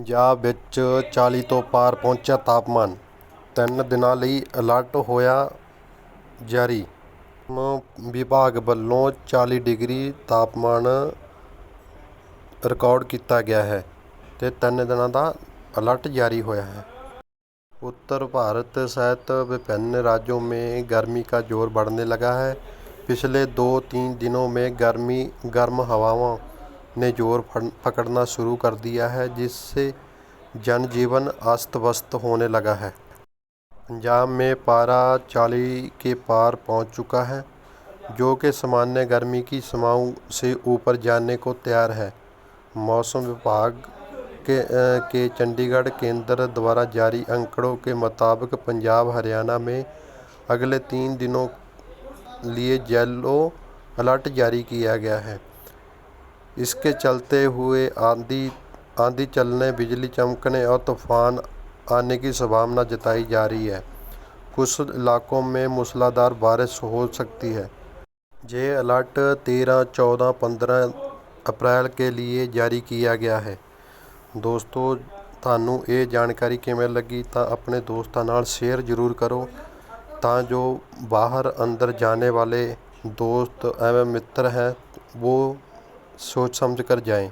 ਪੰਜਾਬ ਵਿੱਚ 40 ਤੋਂ ਪਾਰ ਪਹੁੰਚਿਆ ਤਾਪਮਾਨ ਤਿੰਨ ਦਿਨਾਂ ਲਈ ਅਲਰਟ ਹੋਇਆ ਜਾਰੀ ਮੌਸਮ ਵਿਭਾਗ ਵੱਲੋਂ 40 ਡਿਗਰੀ ਤਾਪਮਾਨ ਰਿਕਾਰਡ ਕੀਤਾ ਗਿਆ ਹੈ ਤੇ ਤਿੰਨ ਦਿਨਾਂ ਦਾ ਅਲਰਟ ਜਾਰੀ ਹੋਇਆ है उत्तर भारत सहित विभिन्न राज्यों में गर्मी का जोर बढ़ने लगा है पिछले दो तीन दिनों में गर्मी गर्म हवाओं ने ज़ोर पकड़ना शुरू कर दिया है, जिससे जनजीवन अस्त व्यस्त होने लगा है। पंजाब में पारा 40 के पार पहुँच चुका है, जो कि सामान्य गर्मी की सीमाओं से ऊपर जाने को तैयार है। मौसम विभाग के के चंडीगढ़ केंद्र द्वारा जारी आंकड़ों के मुताबिक पंजाब, हरियाणा में अगले तीन दिनों लिए येलो अलर्ट जारी किया गया है। इसके चलते हुए आंधी आंधी चलने बिजली चमकने और तूफान आने की संभावना जताई जा रही है कुछ इलाकों में मूसलाधार बारिश हो सकती है ये अलर्ट 13, 14, 15 ਅਪ੍ਰੈਲ ਕੇ ਲਈ ਜਾਰੀ ਕੀਤਾ ਗਿਆ ਹੈ ਦੋਸਤੋ ਤੁਹਾਨੂੰ ਇਹ ਜਾਣਕਾਰੀ ਕਿਵੇਂ ਲੱਗੀ ਤਾਂ ਆਪਣੇ ਦੋਸਤਾਂ ਨਾਲ ਸ਼ੇਅਰ ਜ਼ਰੂਰ ਕਰੋ ਤਾਂ ਜੋ ਬਾਹਰ ਅੰਦਰ ਜਾਣੇ ਵਾਲੇ दोस्त एवं मित्र हैं वो सोच समझ कर जाएं